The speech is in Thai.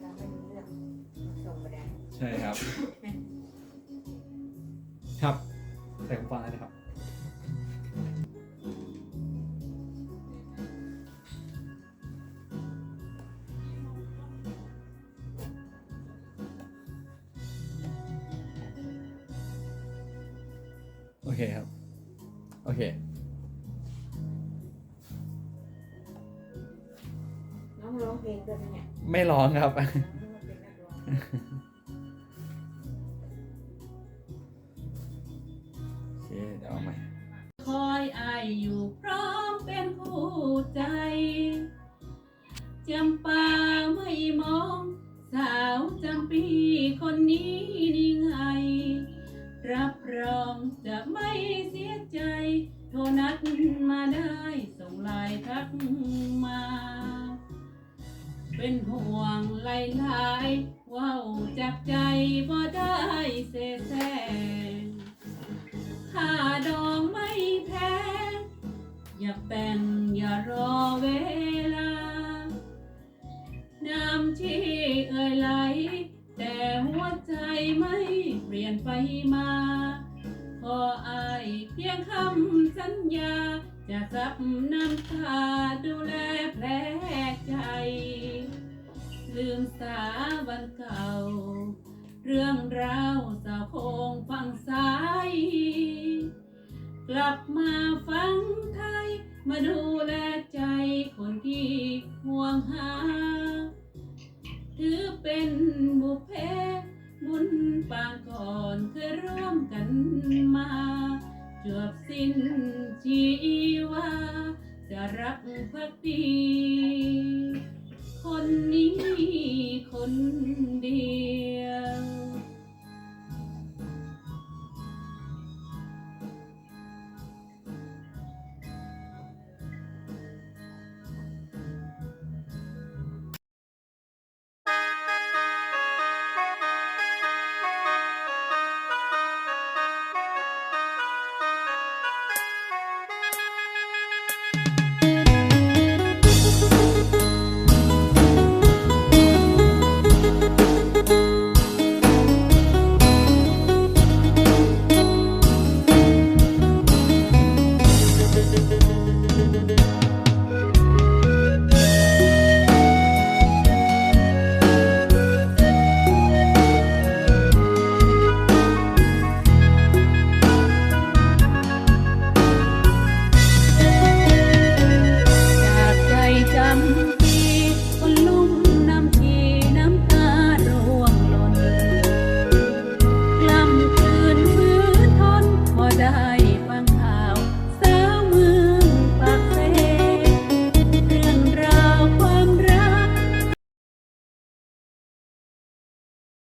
เราไม่รู้เรื่องส่งไปได้ใช่ครับ ครับใส่หูฟังได้ครับ โอเคครับ โอเค น้องร้องเพลงด้วยไหมเนี่ยไม่ร้องครับน้องเป็นนักร้องโอเคเดี๋ยวเอาใหม่ คอยอายอยู่พร้อมเป็นคู่ใจจำปาไม่มอง สาวจำปีคนนี้นี่ไง รับรองจะไม่เสียใจ โทรนัดมาได้ส่งไลน์ทักมา เป็นห่วงไล่ลายๆว้าวจากใจบ่ได้เสแสร้งถ้าดองไม่แพงอย่ากแต่งอย่ารอเวลา น้ำที่เอ่ยไหล แต่หัวใจไม่เปลี่ยนไปมา ขออายเพียงคำสัญญา จะซับน้ำตาดูแลแผลใจ ลืมสาวันเก่า เรื่องราวสาวคงฟังสาย กลับมาฟังไทย มาดูแลใจคนที่ห่วงหา ถือเป็นบุพเพบุญปางก่อนเคยร่วมกันมาจวบสิ้นชีวาจะรักพักดี คนนี้คน